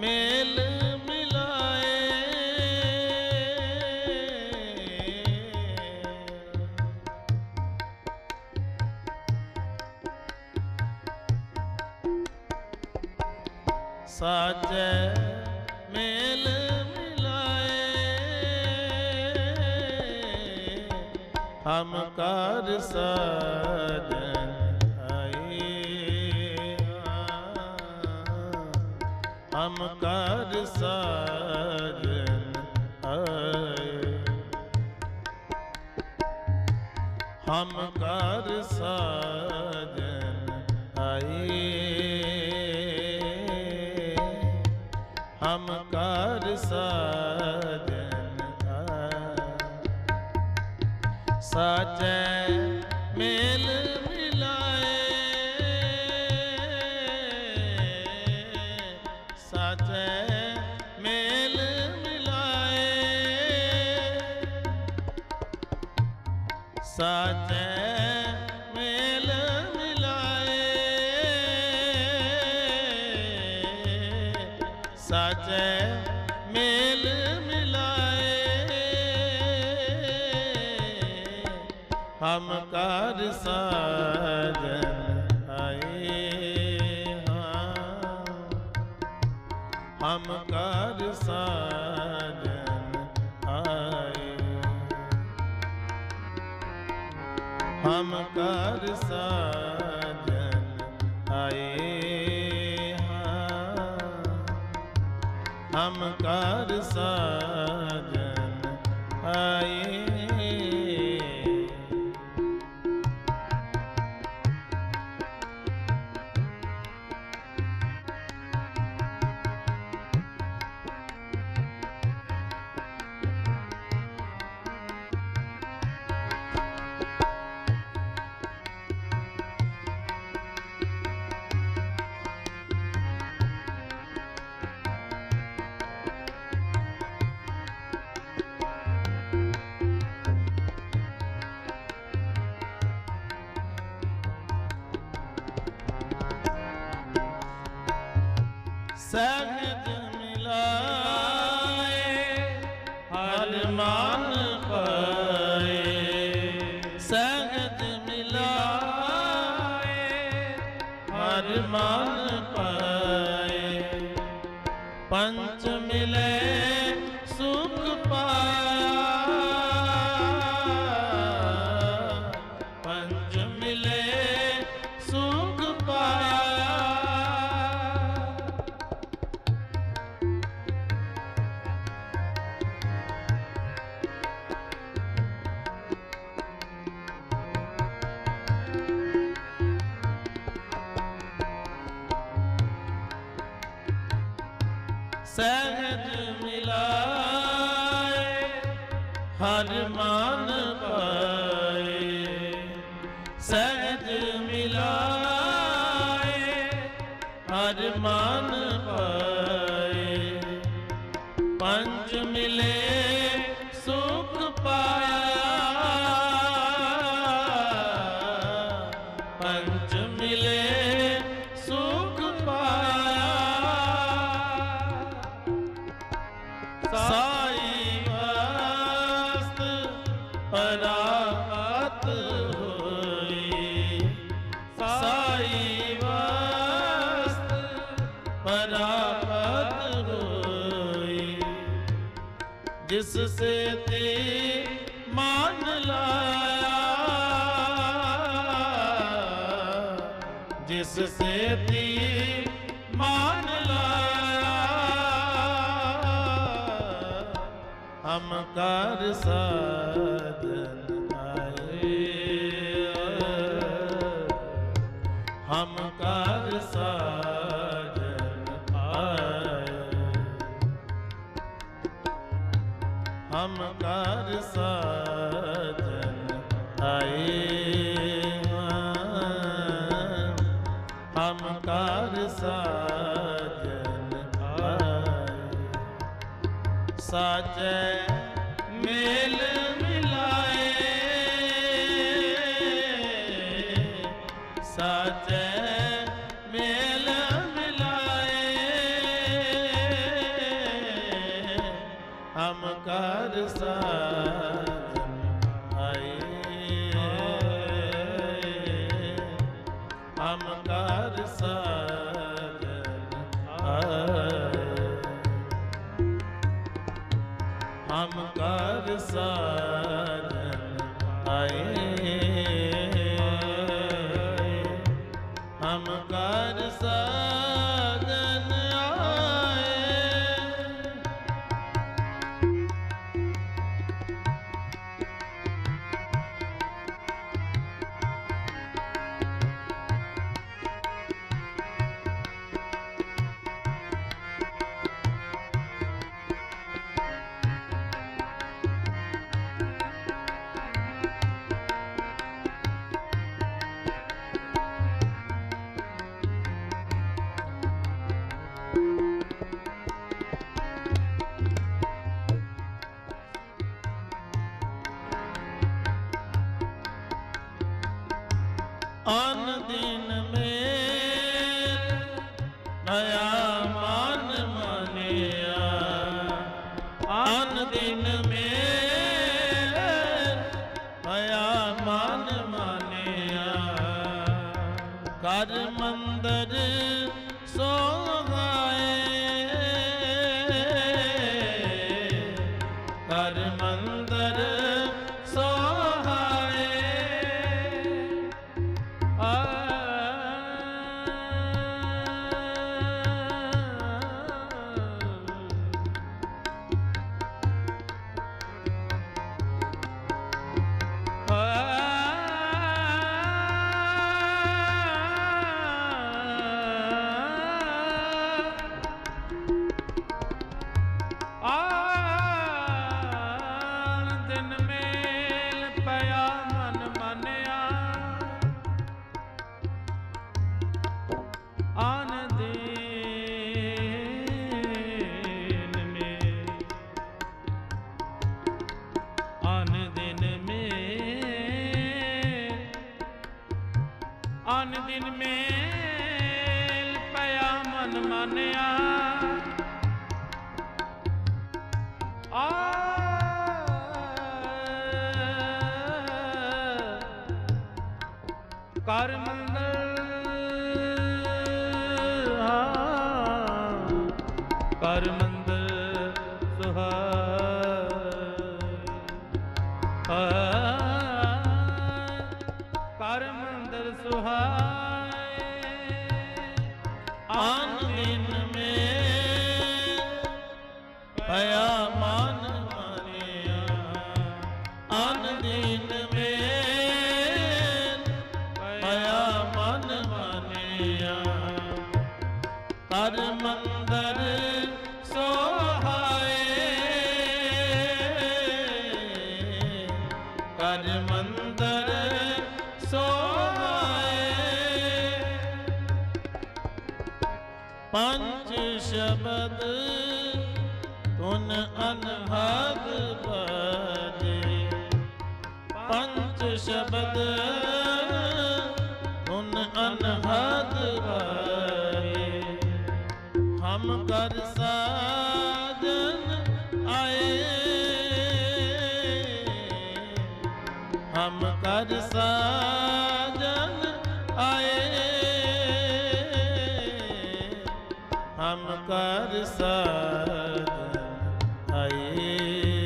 ਮੇਲ ਹਮ ਕਰ ਸਾਜਨ ਆਏ ਹਮ ਕਰ ਸਾਜਨ ਆਏ ਹਮ ਕਰ ਸਾਜਨ ਆਏ ਸਾਚੈ ਮੇਲ ਸਾਚੈ ਮੇਲ ਮਿਲਾਏ ਸਾਚੈ ਮੇਲ ਮਿਲਾਏ ਹਮ ਕਰ ਸਾਜਨ ਆਏ ਹਾਂ ਹਮ ਕਰ ਸਾਜਨ ਹਮ ਕਰ ਸਾਜਨ ਆਏ ਹਾਂ। ਹਮ ਕਰ ਸਾਜਨ ਸਹਿਜ ਸਹਿਜ ਮਿਲਾਏ ਹਰ ਮਾਨ ਪਾਏ। ਸਹਿਜ ਮਿਲਾਏ ਹਰ ਮਾਨ ਪਾਏ। ਪੰਜ ਮਿਲੇ ਸਾਈ ਵਸਤ ਪਰਾਤ ਹੋਈ। ਜਿਸ ਸੇ ਤੇ ਮਾਨ ਲਾਇਆ, ਜਿਸ ਸੇ ਤੀ ਮਾਨ ਲਾਇਆ, ਹਮ ਕਰ ਸਾਧਨ ਸਾਚੈ ਮੇਲ ਮਿਲਾਏ। ਸਾਚੈ ਮੇਲ ਮਿਲਾਏ। ਹਮ ਕਰ ਸਾਜਨ ਆਏ ਹਮ ਕਰ ਕਰ ਸਾਜਨ ਆਏ ਹਮ ਕਰ ਸਾਜਨ ਅਨ ਦਿਨ ਮੇਰ ਨਇਆ ਆਨ ਦਿਨ ਮੇ ਆਨ ਦਿਨ ਮੇਲ ਪਿਆ ਮਨ ਮਾਨਿਆ। ਆ ਕਰ ਮੰਗਲ ਕਰ ਮੰਗਲ ਸੁਹਾਏ ਕਰ ਮੰਦਰ ਸੋਹਾਏ। ਕਰ ਮੰਦਰ ਸੋਹਾਏ। ਪੰਜ ਸ਼ਬਦ ਤੁਨ ਅਨਹਦ ਬਾਜੇ ਪੰਜ ਸ਼ਬਦ ਹਮ ਕਰ ਸਾਜਨ ਆਏ। ਹਮ ਕਰ ਸਾਜਨ ਆਏ।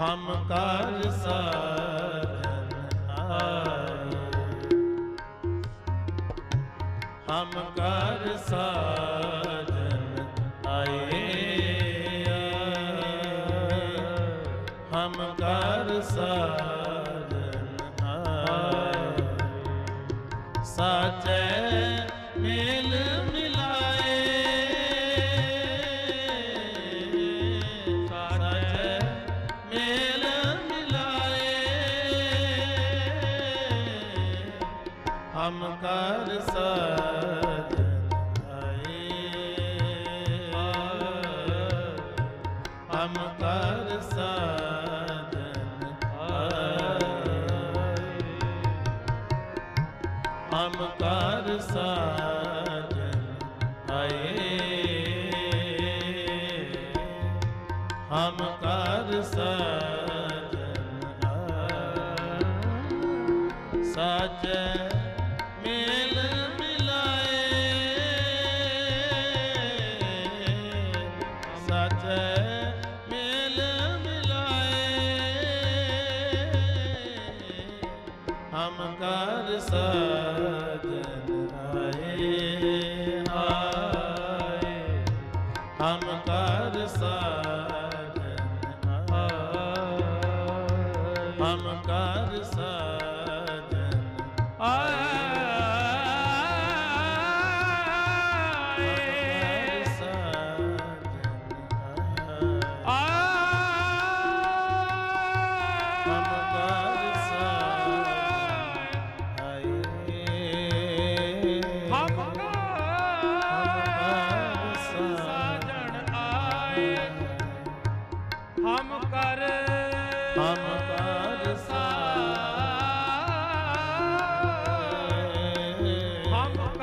ਹਮ ਕਰ ਸਾਜਨ ਆਏ। ਹਮ ਕਰ ਸਾਜਨ ਸਾਜਨ ਆਏ ਸਾਚੈ ਮੇਲ ਮਿਲਾਏ ਸਾਚੈ ਮੇਲ ਮਿਲਾਏ ਹਮ ਕਰ ਸਾਜਨ ਹਮ ਕਰ ਸਾਜਨ ਆਏ। ਹਮ ਕਰ ਸਾਜਨ ਆਏ ਸਾਜਨ ਸਾ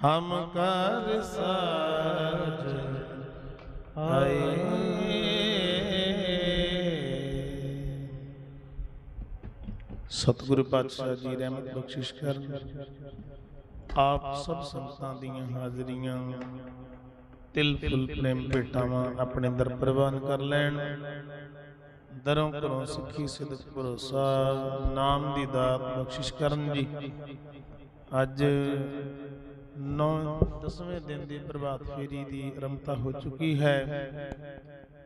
ਹਮ ਕਰ ਸਾਜ ਆਏ ਸਤਿਗੁਰੂ ਪਾਤਸ਼ਾਹ ਜੀ ਰਹਿਮਤ ਬਖਸ਼ਿਸ਼ ਕਰਨ ਆਪ ਸਭ ਸੰਤਾਂ ਦੀਆਂ ਹਾਜ਼ਰੀਆਂ ਤਿਲ ਫੁੱਲ ਪ੍ਰੇਮ ਭੇਟਾਵਾਂ ਆਪਣੇ ਦਰ ਪ੍ਰਵਾਨ ਕਰ ਲੈਣ ਦਰੋਂ ਘਰੋਂ ਸਿੱਖੀ ਸਿਦਕ ਭਰੋਸਾ ਨਾਮ ਦੀ ਦਾਤ ਬਖਸ਼ਿਸ਼ ਕਰਨ ਜੀ ਅੱਜ 9 ਦਸਵੇਂ ਦਿਨ ਦੀ ਪ੍ਰਭਾਤ ਫੇਰੀ ਦੀ ਆਰੰਭਤਾ ਹੋ ਚੁੱਕੀ ਹੈ।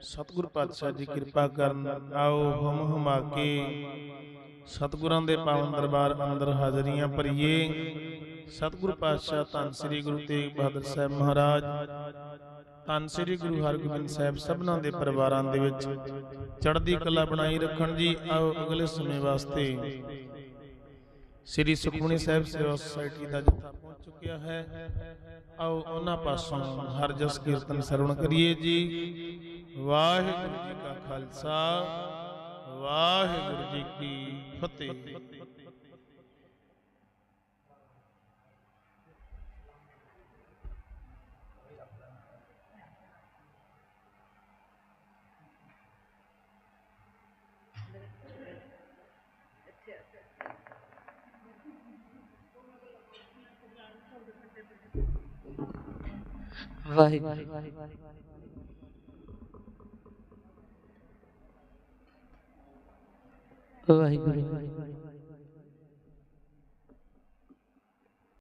ਸਤਿਗੁਰ ਪਾਤਸ਼ਾਹ ਜੀ ਕਿਰਪਾ ਕਰਨ ਆਓ ਹਮ ਹਮਾ ਕੇ। ਸਤਿਗੁਰਾਂ ਦੇ ਪਾਵਨ ਦਰਬਾਰ ਅੰਦਰ ਹਾਜ਼ਰੀਆਂ ਭਰੀਏ। ਸਤਿਗੁਰ ਪਾਤਸ਼ਾਹ ਧੰਨ ਸ੍ਰੀ ਗੁਰੂ ਤੇਗ ਬਹਾਦਰ ਸਾਹਿਬ ਮਹਾਰਾਜ, ਧੰਨ ਸ੍ਰੀ ਗੁਰੂ ਹਰਗੋਬਿੰਦ ਸਾਹਿਬ ਸਭਨਾਂ ਦੇ ਪਰਿਵਾਰਾਂ ਦੇ ਵਿੱਚ ਚੜ੍ਹਦੀ ਕਲਾ ਬਣਾਈ ਰੱਖਣ ਜੀ। ਆਓ ਅਗਲੇ ਸਮੇਂ ਵਾਸਤੇ ਸ੍ਰੀ ਸੁਖਮਨੀ ਸਾਹਿਬ ਸੇਵਾ ਸੁਸਾਇਟੀ ਦਾ ਜਥਾ ਪਹੁੰਚ ਚੁੱਕਿਆ ਹੈ। ਆਓ ਉਹਨਾਂ ਪਾਸੋਂ ਹਰ ਜਸ ਕੀਰਤਨ ਸਰਵਣ ਕਰੀਏ ਜੀ। ਵਾਹਿਗੁਰੂ ਜੀ ਕਾ ਖਾਲਸਾ, ਵਾਹਿਗੁਰੂ ਜੀ ਕੀ ਫਤਿਹ। ਵਾਹਿਗੁਰੂ। ਵਾਹਿਗੁਰੂ।